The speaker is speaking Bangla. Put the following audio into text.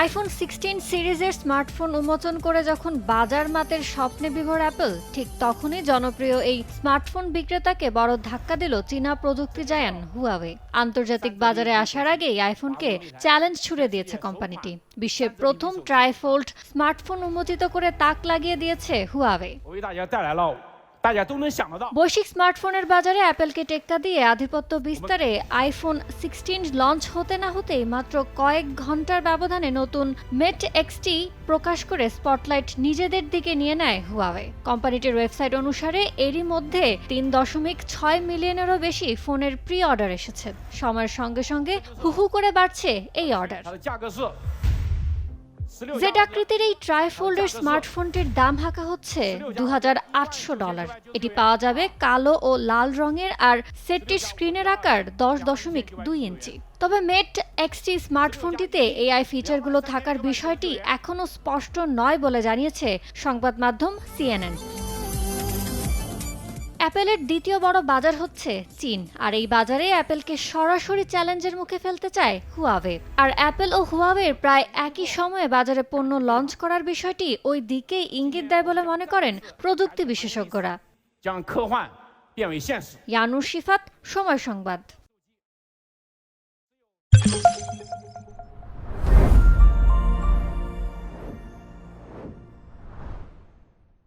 আইফোন সিক্সটিন সিরিজের স্মার্টফোন উন্মোচন করে যখন বাজার মাতের স্বপ্নে বিভোর অ্যাপল ঠিক তখনই জনপ্রিয় এই স্মার্টফোন বিক্রেতাকে বড় ধাক্কা দিল চীনা প্রযুক্তি জায়ান হুয়াওয়ে আন্তর্জাতিক বাজারে আসার আগেই আইফোনকে চ্যালেঞ্জ ছুড়ে দিয়েছে কোম্পানিটি। বিশ্বের প্রথম ট্রাইফোল্ড স্মার্টফোন উন্মোচিত করে তাক লাগিয়ে দিয়েছে হুয়াওয়ে বৈশ্বিক স্মার্টফোনের বাজারে অ্যাপেলকে টেক্কা দিয়ে আধিপত্য বিস্তারে আইফোন সিক্সটিন লঞ্চ হতে না হতেই মাত্র কয়েক ঘণ্টার ব্যবধানে নতুন মেট এক্সটি প্রকাশ করে স্পটলাইট নিজেদের দিকে নিয়ে নেয় হুয়াওয়ে কোম্পানিটির ওয়েবসাইট অনুসারে এরই মধ্যে তিন দশমিক ছয় মিলিয়নেরও বেশি ফোনের প্রি অর্ডার এসেছে। সময়ের সঙ্গে সঙ্গে হুহু করে বাড়ছে এই অর্ডার। জেড আকৃতির এই ট্রাইফোল্ডের স্মার্টফোনটির দাম হাঁকা হচ্ছে দু হাজার আটশো ডলার। এটি পাওয়া যাবে কালো ও লাল রঙের আর সেটটির স্ক্রিনের আকার দশ দশমিক দুই ইঞ্চি। তবে মেট এক্সটি স্মার্টফোনটিতে এআই ফিচারগুলো থাকার বিষয়টি এখনও স্পষ্ট নয় বলে জানিয়েছে সংবাদ মাধ্যম সিএনএন অ্যাপেলের দ্বিতীয় বড় বাজার হচ্ছে চীন আর এই বাজারে অ্যাপেলকে সরাসরি চ্যালেঞ্জের মুখে ফেলতে চায় হুয়াওয়ে। আর অ্যাপেল ও হুয়াওয়ের প্রায় একই সময়ে বাজারে পণ্য লঞ্চ করার বিষয়টি ওই দিকেই ইঙ্গিত দেয় বলে মনে করেন প্রযুক্তি বিশেষজ্ঞরা। ইয়ানুর শিফাত সময় সংবাদ।